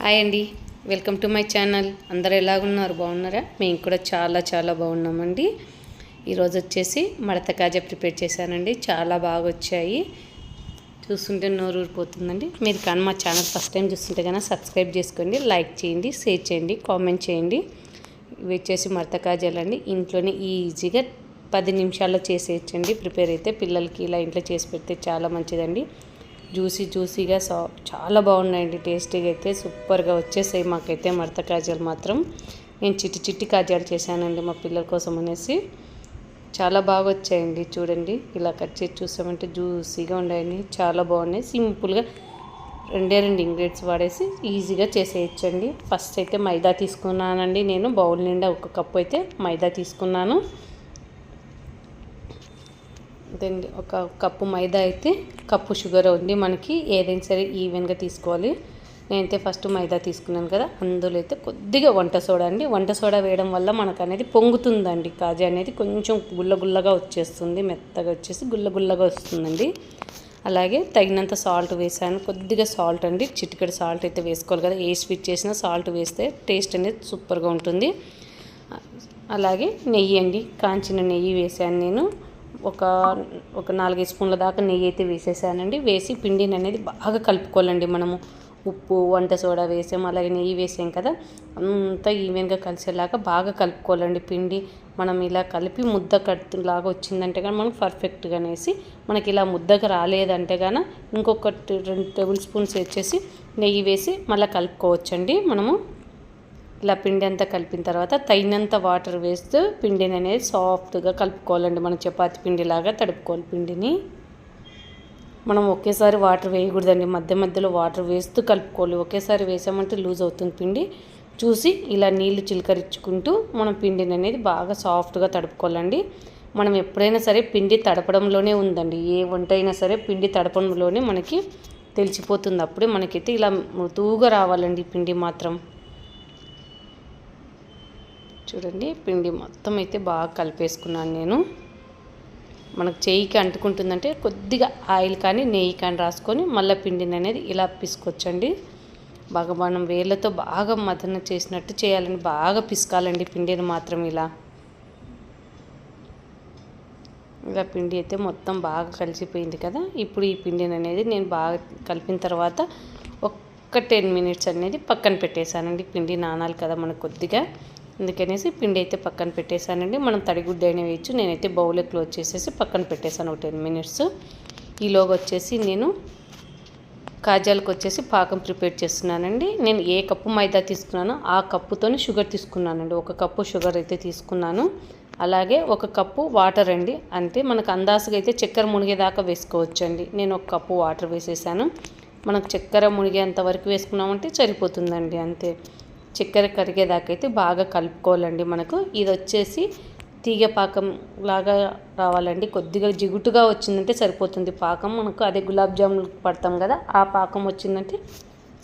Hi అండి. Welcome to my channel. అందరు ఎలాగున్నారు? బాగున్నారా? మేము కూడా చాలా చాలా బాగున్నామండి. ఈరోజు వచ్చేసి మడత కాజా ప్రిపేర్ చేశానండి. చాలా బాగా వచ్చాయి. చూస్తుంటే నోరు ఊరిపోతుందండి. మీరు కానీ మా ఛానల్ ఫస్ట్ టైం చూస్తుంటే కనుక సబ్స్క్రైబ్ చేసుకోండి లైక్ చేయండి షేర్ చేయండి కామెంట్ చేయండి. ఇవి వచ్చేసి మడత కాజాలండి. ఇంట్లోనే ఈజీగా పది నిమిషాల్లో చేసేయచ్చండి. ప్రిపేర్ అయితే పిల్లలకి ఇలా ఇంట్లో చేసి పెడితే చాలా మంచిదండి. జ్యూసీ జ్యూసీగా సా చాలా బాగున్నాయండి. టేస్టీగా అయితే సూపర్గా వచ్చేసాయి మాకైతే మడత కాజాలు మాత్రం. నేను చిట్టి చిట్టి కాజాలు చేశానండి మా పిల్లల కోసం అనేసి. చాలా బాగా వచ్చాయండి చూడండి. ఇలా కట్ చేసి చూసామంటే జ్యూసీగా ఉన్నాయండి చాలా బాగున్నాయి. సింపుల్గా రెండే రెండు ఇంగ్రీడియంట్స్ వాడేసి ఈజీగా చేసేయచ్చండి. ఫస్ట్ అయితే మైదా తీసుకున్నానండి నేను. బౌల్ నిండా ఒక కప్పు అయితే మైదా తీసుకున్నాను. దెన్ ఒక కప్పు మైదా అయితే కప్పు షుగర్ ఉంది మనకి ఏదైనా సరే ఈవెన్గా తీసుకోవాలి. నేనైతే ఫస్ట్ మైదా తీసుకున్నాను కదా అందులో అయితే కొద్దిగా వంట సోడా అండి. వంట సోడా వేయడం వల్ల మనకు అనేది పొంగుతుందండి. కాజా అనేది కొంచెం గుల్ల గుల్లగా వచ్చేస్తుంది మెత్తగా వచ్చేసి గుల్లగుల్లగా వస్తుందండి. అలాగే తగినంత సాల్ట్ వేసాను. కొద్దిగా సాల్ట్ అండి చిటికెడు సాల్ట్ అయితే వేసుకోవాలి కదా. ఏ స్వీట్ చేసినా సాల్ట్ వేస్తే టేస్ట్ అనేది సూపర్గా ఉంటుంది. అలాగే నెయ్యి అండి కాంచిన నెయ్యి వేసాను నేను. ఒక ఒక నాలుగైదు స్పూన్ల దాకా నెయ్యి అయితే వేసేసానండి. వేసి పిండిని అనేది బాగా కలుపుకోవాలండి మనము. ఉప్పు వంట సోడా వేసాం అలాగే నెయ్యి వేసాం కదా. అంతా ఈవెన్గా కలిసేలాగా బాగా కలుపుకోవాలండి పిండి. మనం ఇలా కలిపి ముద్ద కట్టులాగా వచ్చిందంటే కానీ మనం పర్ఫెక్ట్గా అనేసి మనకి ఇలా ముద్దగా రాలేదంటే కానీ ఇంకొక రెండు టేబుల్ స్పూన్స్ వచ్చేసి నెయ్యి వేసి మళ్ళీ కలుపుకోవచ్చండి మనము. ఇలా పిండి అంతా కలిపిన తర్వాత తగినంత వాటర్ వేస్తూ పిండిని అనేది సాఫ్ట్గా కలుపుకోవాలండి. మనం చపాతి పిండిలాగా తడుపుకోవాలి పిండిని. మనం ఒకేసారి వాటర్ వేయకూడదండి. మధ్య మధ్యలో వాటర్ వేస్తూ కలుపుకోవాలి. ఒకేసారి వేసామంటే లూజ్ అవుతుంది పిండి. చూసి ఇలా నీళ్ళు చిలకరించుకుంటూ మనం పిండిని అనేది బాగా సాఫ్ట్గా తడుపుకోవాలండి. మనం ఎప్పుడైనా సరే పిండి తడపడంలోనే ఉందండి. ఏ వంట అయినా సరే పిండి తడపడంలోనే మనకి తెలిసిపోతుంది. అప్పుడే మనకైతే ఇలా మృదువుగా రావాలండి పిండి మాత్రం. చూడండి పిండి మొత్తం అయితే బాగా కలిపేసుకున్నాను నేను. మనకు చేయికి అంటుకుంటుందంటే కొద్దిగా ఆయిల్ కానీ నెయ్యి కానీ రాసుకొని మళ్ళీ పిండిని అనేది ఇలా పిసుకొచ్చండి. బాగా మనం వేళ్ళతో బాగా మదన చేసినట్టు చేయాలండి. బాగా పిసకాలండి పిండిని మాత్రం ఇలా. ఇలా పిండి అయితే మొత్తం బాగా కలిసిపోయింది కదా. ఇప్పుడు ఈ పిండిని అనేది నేను బాగా కలిపిన తర్వాత ఒక్క టెన్ మినిట్స్ అనేది పక్కన పెట్టేశానండి. పిండి నానాలి కదా మనకు కొద్దిగా. అందుకనేసి పిండి అయితే పక్కన పెట్టేశానండి. మనం తడిగుడ్డ అయినా వేయచ్చు. నేనైతే బౌల్ క్లోజ్ చేసేసి పక్కన పెట్టేశాను ఒక టెన్ మినిట్స్. ఈలోగా వచ్చేసి నేను కాజాలకు వచ్చేసి పాకం ప్రిపేర్ చేస్తున్నానండి. నేను ఏ కప్పు మైదా తీసుకున్నానో ఆ కప్పుతోనే షుగర్ తీసుకున్నానండి. ఒక కప్పు షుగర్ అయితే తీసుకున్నాను. అలాగే ఒక కప్పు వాటర్ అండి. అంటే మనకు అందాసుగా అయితే చక్కెర మునిగేదాకా వేసుకోవచ్చండి. నేను ఒక కప్పు వాటర్ వేసేసాను. మనకు చక్కెర మునిగేంత వరకు వేసుకున్నామంటే సరిపోతుందండి. అంతే. చక్కెర కరిగేదాకా అయితే బాగా కలుపుకోవాలండి మనకు. ఇది వచ్చేసి తీగ పాకం లాగా రావాలండి. కొద్దిగా జిగుటుగా వచ్చిందంటే సరిపోతుంది పాకం. మనకు అదే గులాబ్ జామున్ పడతాం కదా ఆ పాకం వచ్చిందంటే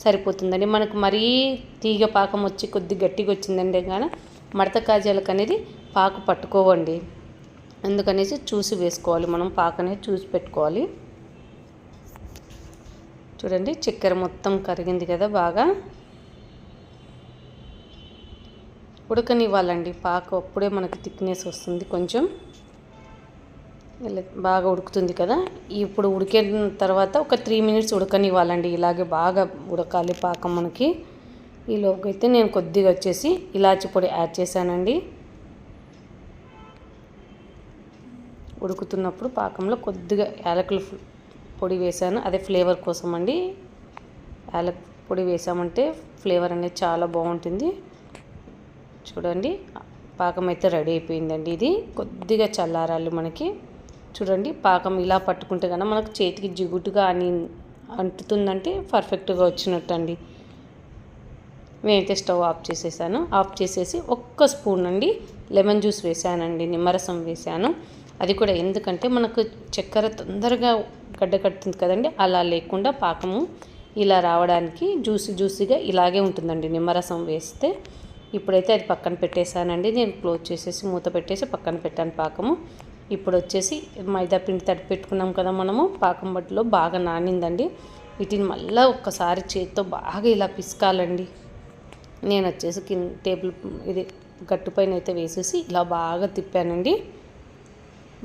సరిపోతుందండి. మనకు మరీ తీగ పాకం వచ్చి కొద్ది గట్టిగా వచ్చిందంటే కానీ మడత కాజాలకు అనేది పాకు పట్టుకోవండి. అందుకనేసి చూసి వేసుకోవాలి మనం పాక అనేది చూసి పెట్టుకోవాలి. చూడండి చక్కెర మొత్తం కరిగింది కదా బాగా. ఉడకనివ్వాలండి. పాక అప్పుడే మనకి థిక్నెస్ వస్తుంది కొంచెం. బాగా ఉడుకుతుంది కదా. ఇప్పుడు ఉడికిన తర్వాత ఒక త్రీ మినిట్స్ ఉడకనివ్వాలండి. ఇలాగే బాగా ఉడకాలి పాకం మనకి. ఈలోకి అయితే నేను కొద్దిగా వచ్చేసి ఇలాచి పొడి యాడ్ చేశానండి. ఉడుకుతున్నప్పుడు పాకంలో కొద్దిగా యాలకుల పొడి వేశాను. అదే ఫ్లేవర్ కోసం అండి యాలక్ పొడి వేసామంటే ఫ్లేవర్ అనేది చాలా బాగుంటుంది. చూడండి. పాకం అయితే రెడీ అయిపోయిందండి ఇది. కొద్దిగా చల్లారాలు మనకి. చూడండి పాకం ఇలా పట్టుకుంటే కన్నా మనకు చేతికి జిగుటుగా అని అంటుతుందంటే పర్ఫెక్ట్గా వచ్చినట్టు అండి నేనైతే స్టవ్ ఆఫ్ చేసేసాను. ఆఫ్ చేసేసి ఒక్క స్పూన్ అండి లెమన్ జ్యూస్ వేసానండి నిమ్మరసం వేసాను. అది కూడా ఎందుకంటే మనకు చక్కెర తొందరగా గడ్డ కడుతుంది కదండి అలా లేకుండా పాకము ఇలా రావడానికి జ్యూసి జ్యూసీగా ఇలాగే ఉంటుందండి నిమ్మరసం వేస్తే. ఇప్పుడైతే అది పక్కన పెట్టేశానండి. నేను క్లోజ్ చేసేసి మూత పెట్టేసి పక్కన పెట్టాను పాకము. ఇప్పుడు వచ్చేసి మైదా పిండి తడిపి పెట్టుకున్నాం కదా మనము. పాకం బట్టలో బాగా నానిందండి. వీటిని మళ్ళీ ఒక్కసారి చేతితో బాగా ఇలా పిసకాలండి. నేను వచ్చేసి కింద టేబుల్ ఇది గట్టు పైన అయితే వేసేసి ఇలా బాగా తిప్పానండి.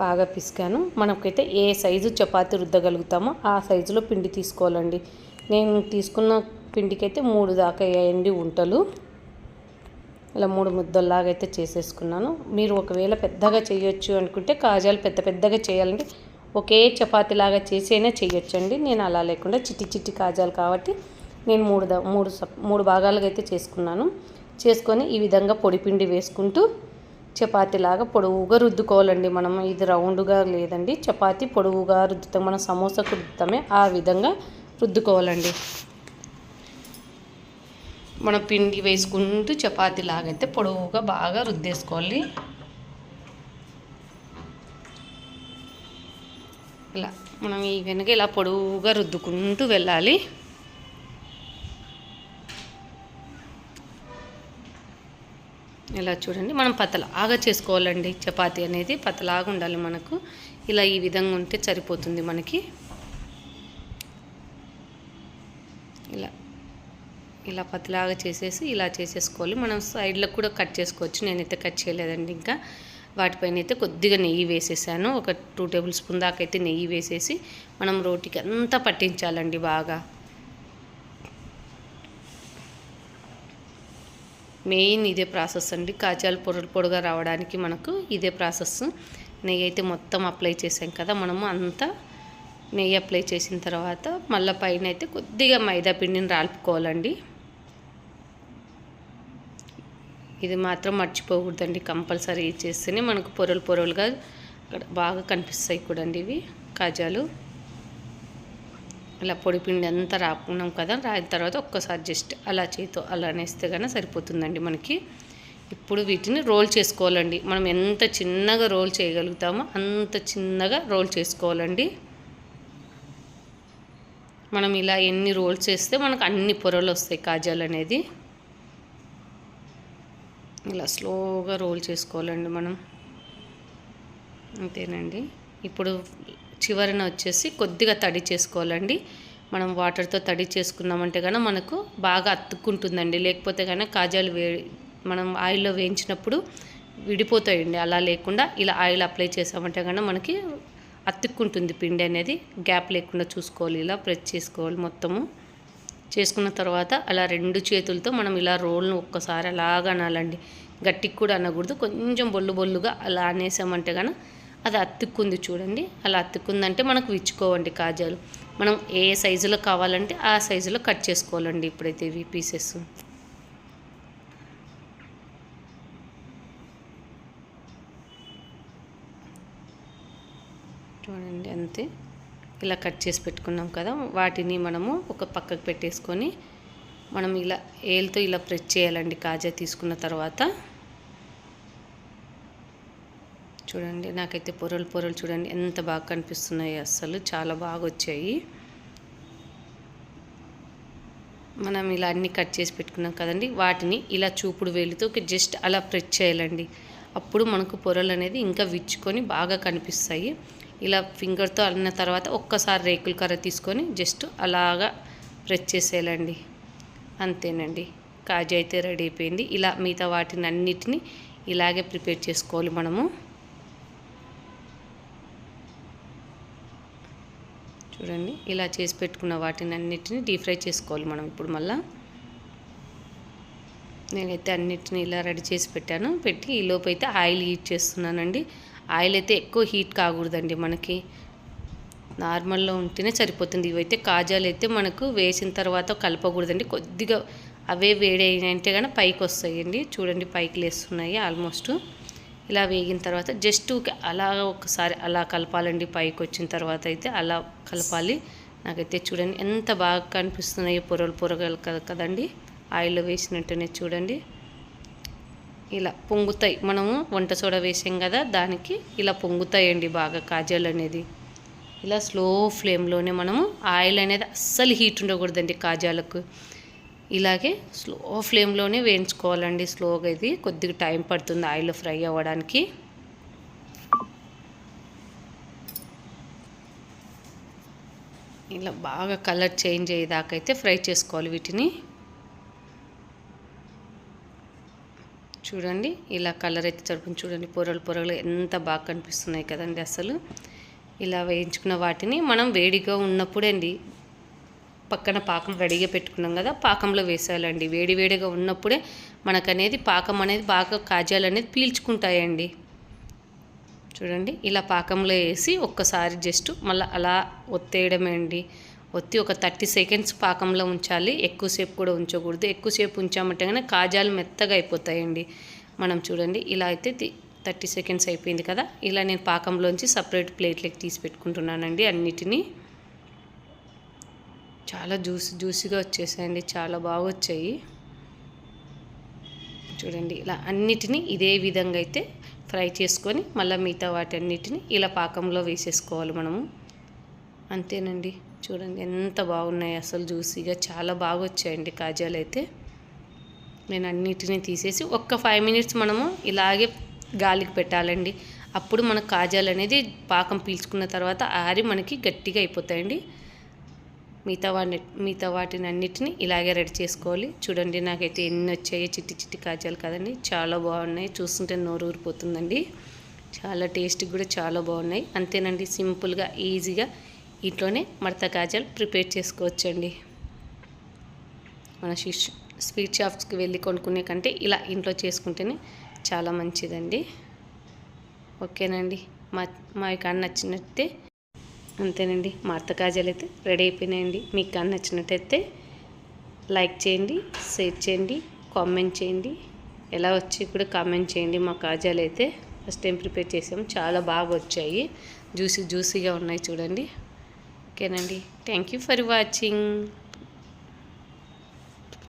బాగా పిసికాను. మనకైతే ఏ సైజు చపాతి రుద్దగలుగుతామో ఆ సైజులో పిండి తీసుకోవాలండి. నేను తీసుకున్న పిండికైతే మూడు దాకా వేయండి ఉంటలు ఇలా మూడు ముద్దల్లాగా అయితే చేసేసుకున్నాను. మీరు ఒకవేళ పెద్దగా చేయొచ్చు అనుకుంటే కాజాలు పెద్ద పెద్దగా చేయాలంటే ఒకే చపాతీలాగా చేసైనా చేయొచ్చండి. నేను అలా లేకుండా చిట్టి చిట్టి కాజాలు కాబట్టి నేను మూడు మూడు మూడు భాగాలుగా అయితే చేసుకున్నాను. చేసుకొని ఈ విధంగా పొడిపిండి వేసుకుంటూ చపాతీలాగా పొడవుగా రుద్దుకోవాలండి మనం. ఇది రౌండ్గా లేదండి. చపాతీ పొడవుగా రుద్దుతాం. మనం సమోసాకు రుద్దుతామే. ఆ విధంగా రుద్దుకోవాలండి. మనం పిండి వేసుకుంటూ చపాతీ లాగైతే పొడవుగా బాగా రుద్దేసుకోవాలి. ఇలా మనం ఈ వెనక ఇలా పొడవుగా రుద్దుకుంటూ వెళ్ళాలి. ఇలా చూడండి మనం పతలాగా చేసుకోవాలండి. చపాతీ అనేది పతలాగా ఉండాలి మనకు. ఇలా ఈ విధంగా ఉంటే సరిపోతుంది మనకి ఇలా ఇలా పతిలాగా చేసేసి ఇలా చేసేసుకోవాలి. మనం సైడ్లో కూడా కట్ చేసుకోవచ్చు. నేనైతే కట్ చేయలేదండి ఇంకా. వాటిపైన అయితే కొద్దిగా నెయ్యి వేసేసాను. ఒక టూ టేబుల్ స్పూన్ దాకా అయితే నెయ్యి వేసేసి మనం రోటికి అంతా పట్టించాలండి బాగా. మెయిన్ ఇదే ప్రాసెస్ అండి. కాజాలు పొరలు పొడుగా రావడానికి మనకు ఇదే ప్రాసెస్ నెయ్యి అయితే మొత్తం అప్లై చేసాం కదా మనము అంతా నెయ్యి అప్లై చేసిన తర్వాత మళ్ళీ పైన అయితే కొద్దిగా మైదా పిండిని రాలుపుకోవాలండి. ఇది మాత్రం మర్చిపోకూడదండి. కంపల్సరీ చేస్తేనే మనకు పొరలు పొరలుగా బాగా కనిపిస్తాయి కూడా ఇవి కాజాలు. ఇలా పొడి పిండి అంతా రాకున్నాం కదా రాయిన తర్వాత ఒక్కసారి జస్ట్ అలా చేతో అలా నేస్తే కానీ సరిపోతుందండి మనకి. ఇప్పుడు వీటిని రోల్ చేసుకోవాలండి. మనం ఎంత చిన్నగా రోల్ చేయగలుగుతామో అంత చిన్నగా రోల్ చేసుకోవాలండి. మనం ఇలా ఎన్ని రోల్స్ చేస్తే మనకు అన్ని పొరలు వస్తాయి కాజాలు అనేది. ఇలా స్లోగా రోల్ చేసుకోవాలండి మనం. అంతేనండి. ఇప్పుడు చివరన వచ్చేసి కొద్దిగా తడి చేసుకోవాలండి. మనం వాటర్తో తడి చేసుకున్నామంటే కనుక మనకు బాగా అతుక్కుంటుందండి. లేకపోతే కనుక కాజాలు వే మనం ఆయిల్లో వేయించినప్పుడు విడిపోతాయండి. అలా లేకుండా ఇలా ఆయిల్ అప్లై చేసామంటే కనుక మనకి అతుక్కుంటుంది పిండి అనేది. గ్యాప్ లేకుండా చూసుకోవాలి. ఇలా ప్రెస్ చేసుకోవాలి మొత్తము. చేసుకున్న తర్వాత అలా రెండు చేతులతో మనం ఇలా రోల్ను ఒక్కసారి అలాగా అనాలండి. గట్టికి కూడా అనకూడదు. కొంచెం బొల్లు బొల్లుగా అలా అనేసామంటే కనుక అది అతుక్కుంది చూడండి. అలా అతుక్కుందంటే మనకు విచ్చుకోవండి కాజాలు. మనం ఏ సైజులో కావాలంటే ఆ సైజులో కట్ చేసుకోవాలండి ఇప్పుడైతే ఇవి పీసెస్. చూడండి అంతే. ఇలా కట్ చేసి పెట్టుకున్నాం కదా వాటిని మనము ఒక పక్కకు పెట్టేసుకొని మనం ఇలా ఏల్తో ఇలా ప్రెస్ చేయాలండి కాజా తీసుకున్న తర్వాత. చూడండి నాకైతే పొరలు పొరలు చూడండి ఎంత బాగా కనిపిస్తున్నాయి అస్సలు చాలా బాగా వచ్చాయి. మనం ఇలా అన్నీ కట్ చేసి పెట్టుకున్నాం కదండి వాటిని ఇలా చూపుడు వేలుతో జస్ట్ అలా ప్రెస్ చేయాలండి. అప్పుడు మనకు పొరలు అనేది ఇంకా విచ్చుకొని బాగా కనిపిస్తాయి. ఇలా ఫింగర్తో అల్లిన తర్వాత ఒక్కసారి రేకుల కర్ర తీసుకొని జస్ట్ అలాగా ప్రెస్ చేసేయాలండి. అంతేనండి. కాజు అయితే రెడీ అయిపోయింది. ఇలా మిగతా వాటిని అన్నిటినీ ఇలాగే ప్రిపేర్ చేసుకోవాలి మనము. చూడండి ఇలా చేసి పెట్టుకున్న వాటిని అన్నిటిని డీప్ ఫ్రై చేసుకోవాలి మనం ఇప్పుడు మళ్ళీ. నేనైతే అన్నిటిని ఇలా రెడీ చేసి పెట్టాను. పెట్టి ఈ అయితే ఆయిల్ హీట్ చేస్తున్నానండి. ఆయిల్ అయితే ఎక్కువ హీట్ కాకూడదండి మనకి. నార్మల్లో ఉంటేనే సరిపోతుంది. ఇవైతే కాజాలు అయితే మనకు వేసిన తర్వాత కలపకూడదండి. కొద్దిగా అవే వేడి అయినంటే కానీ పైకి వస్తాయండి చూడండి పైకి లేస్తున్నాయి ఆల్మోస్ట్. ఇలా వేగిన తర్వాత జస్ట్ అలా ఒకసారి అలా కలపాలండి పైకి వచ్చిన తర్వాత అయితే అలా కలపాలి. నాకైతే చూడండి ఎంత బాగా కనిపిస్తున్నాయో పొరలు పొరగలు కదండి. ఆయిల్లో వేసినట్టునే చూడండి. ఇలా పొంగుతాయి. మనము వంట సోడా వేసాం కదా దానికి ఇలా పొంగుతాయండి బాగా కాజాలు అనేది. ఇలా స్లో ఫ్లేమ్లోనే మనము ఆయిల్ అనేది అస్సలు హీట్ ఉండకూడదండి కాజాలకు. ఇలాగే స్లో ఫ్లేమ్లోనే వేయించుకోవాలండి స్లోగా ఇది. కొద్దిగా టైం పడుతుంది ఆయిల్ ఫ్రై అవ్వడానికి. ఇలా బాగా కలర్ చేంజ్ అయ్యేదాకైతే ఫ్రై చేసుకోవాలి వీటిని. చూడండి. ఇలా కలర్ అయితే తడుపుని చూడండి. పొరలు పొరలు ఎంత బాగా కనిపిస్తున్నాయి కదండి అసలు. ఇలా వేయించుకున్న వాటిని మనం వేడిగా ఉన్నప్పుడండి పక్కన పాకం రెడీగా పెట్టుకున్నాం కదా పాకంలో వేసేయాలండి. వేడి వేడిగా ఉన్నప్పుడే మనకనేది పాకం అనేది బాగా కాజాలు అనేది పీల్చుకుంటాయండి. చూడండి. ఇలా పాకంలో వేసి ఒక్కసారి జస్ట్ మళ్ళీ అలా ఒత్తేయడమే అండి ఒత్తి ఒక థర్టీ సెకండ్స్ పాకంలో ఉంచాలి. ఎక్కువసేపు కూడా ఉంచకూడదు. ఎక్కువసేపు ఉంచామంటే కానీ కాజాలు మెత్తగా అయిపోతాయండి. మనం చూడండి ఇలా అయితే థర్టీ సెకండ్స్ అయిపోయింది కదా. ఇలా నేను పాకంలోంచి సపరేట్ ప్లేట్లకి తీసి పెట్టుకుంటున్నానండి అన్నిటినీ. చాలా జ్యూస్ జ్యూసీగా వచ్చేసాయండి. చాలా బాగా వచ్చాయి. చూడండి ఇలా అన్నిటినీ ఇదే విధంగా అయితే ఫ్రై చేసుకొని మళ్ళీ మిగతా వాటి అన్నిటిని ఇలా పాకంలో వేసేసుకోవాలి మనము. అంతేనండి. చూడండి ఎంత బాగున్నాయి. అసలు జ్యూసీగా చాలా బాగా వచ్చాయండి కాజాలు అయితే. నేను అన్నిటినీ తీసేసి ఒక్క ఫైవ్ మినిట్స్ మనము ఇలాగే గాలికి పెట్టాలండి. అప్పుడు మన కాజాలు అనేది పాకం పీల్చుకున్న తర్వాత ఆరి మనకి గట్టిగా అయిపోతాయండి. మిగతా వాటిని మిగతా వాటిని అన్నిటిని ఇలాగే రెడీ చేసుకోవాలి. చూడండి నాకైతే ఎన్ని వచ్చాయో చిట్టి చిట్టి కాజాలు కదండి. చాలా బాగున్నాయి. చూస్తుంటే నోరు ఊరిపోతుందండి. చాలా టేస్ట్ కూడా చాలా బాగున్నాయి. అంతేనండి సింపుల్గా ఈజీగా ఇంట్లోనే మడత కాజాలు ప్రిపేర్ చేసుకోవచ్చండి. మన స్వీట్ షాప్స్కి వెళ్ళి కొనుక్కునే కంటే ఇలా ఇంట్లో చేసుకుంటేనే చాలా మంచిదండి. ఓకేనండి. మా మా కానీ నచ్చినట్టే అంతేనండి. మా అత్త కాజాలు అయితే రెడీ అయిపోయినాయండి. మీకు కానీ నచ్చినట్టయితే లైక్ చేయండి షేర్ చేయండి కామెంట్ చేయండి. ఎలా వచ్చి కూడా కామెంట్ చేయండి. మా కాజాలు అయితే ఫస్ట్ టైం ప్రిపేర్ చేసాము. చాలా బాగా వచ్చాయి. జ్యూసీ జ్యూసీగా ఉన్నాయి చూడండి. ఓకేనండి. Thank you for watching.